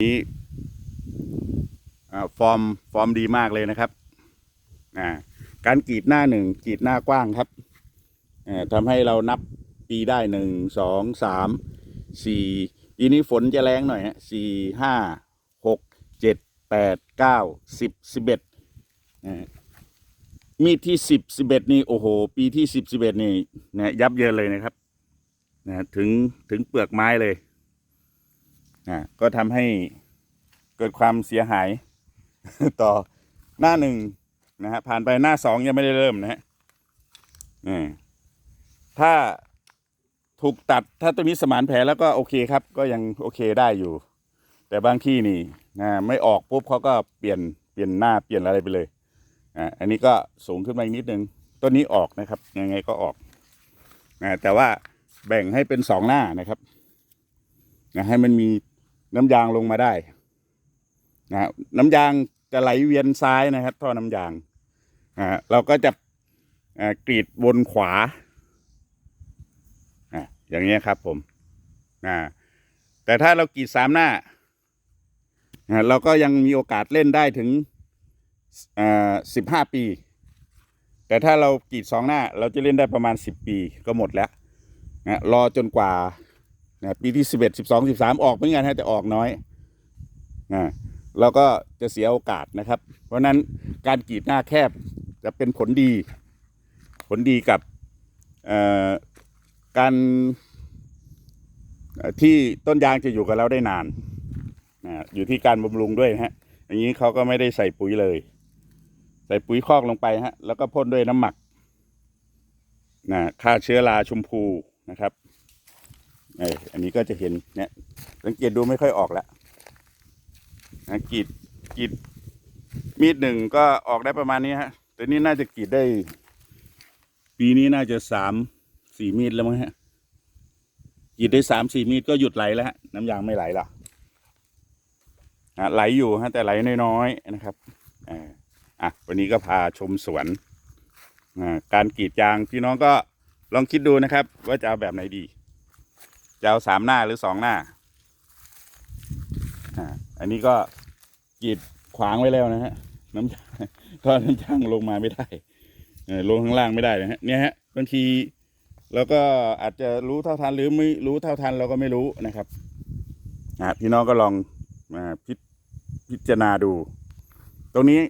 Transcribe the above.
นี้ฟอร์มฟอร์มดีมากเลยนะครับการกรีดหน้าหนึ่งกรีดหน้ากว้างครับทำให้เรานับปีได้หนึ่งสองสามสี่ปีนี้ฝนจะแรงหน่อยฮะสี่ห้าหกเจ็ดแปดเก้าสิบสิบเอ็ดมีดที่สิบสิบเอ็ดนี่ โอ้โห ปีที่สิบสิบเอ็ดนี่นะยับเยินเลยนะครับนะถึงถึงเปลือกไม้เลย อ่าก็ทำให้เกิดความเสียหาย ต่อหน้าหนึ่งนะฮะผ่านไปหน้าสองยังไม่ได้เริ่มนะฮะถ้าถูกตัดถ้าตัวนี้สมานแผลแล้วก็โอเคครับ ก็ยังโอเคได้อยู่ แต่บางที่นี่นะไม่ออกปุ๊บเขาก็เปลี่ยนเปลี่ยนหน้าเปลี่ยนอะไรไปเลยอ่าอันนี้ก็สูงขึ้นมาอีกนิดนึงต้นนี้ออกนะครับ ยังไงก็ออกนะแต่ว่าแบ่งให้เป็นสองหน้านะครับนะให้มันมี น้ำยางลงมาได้นะน้ำยางจะไหลเวียนซ้ายนะครับ ท่อน้ำยางอ่าเราก็จะอ่ากรีดวนขวาอ่าอย่างเงี้ยครับผมอ่าแต่ถ้าเรากรีดสามหน้าอ่าเราก็ยังมีโอกาสเล่นได้ถึงอ่าสิบห้าปี แต่ถ้าเรากรีดสองหน้า เราจะเล่นได้ประมาณสิบปีก็หมดแล้วนะรอจนกว่า นะปีที่สิบเอ็ดสิบสองสิบสามออกเหมือนกันฮะแต่ออกน้อยอ่าเราก็จะเสียโอกาสนะครับ เพราะนั้นการกรีดหน้าแคบจะเป็นผลดี ผลดีกับการที่ต้นยางจะอยู่กับเราได้นานนะอยู่ที่การบำรุงด้วยนะฮะอย่างนี้เขาก็ไม่ได้ใส่ปุ๋ยเลย ใส่ปุ๋ยคอกลงไปฮะแล้วก็พ่นด้วยน้ำหมักนะฆ่าเชื้อราชมพูนะครับ เอออันนี้ก็จะเห็นเนี่ยสังเกตดูไม่ค่อยออกแล้วนะกรีดกรีดมีดหนึ่งก็ออกได้ประมาณนี้ฮะแต่นี่น่าจะกรีดได้ ปีนี้น่าจะสามสี่มีดแล้วมั้งฮะกรีดได้สามสี่มีดก็หยุดไหลแล้วฮะน้ำยางไม่ไหลหรอกฮะไหลอยู่ฮะแต่ไหลน้อยๆนะครับอ่าอะวันนี้ก็พาชมสวนการกรีดยางพี่น้องก็ลองคิดดูนะครับ ว่าจะเอาแบบไหนดี จะเอาสามหน้าหรือสองหน้าอ่าอันนี้ก็กีดขวางไว้แล้วนะฮะ น้ำยางก็น้ำยางลงมาไม่ได้ลงข้างล่างไม่ได้นะฮะเนี่ยฮะบางทีเราก็อาจจะรู้เท่าทันหรือไม่รู้เท่าทันเราก็ไม่รู้นะครับพี่น้องก็ลองมาพิพิจารณาดู ตรงนี้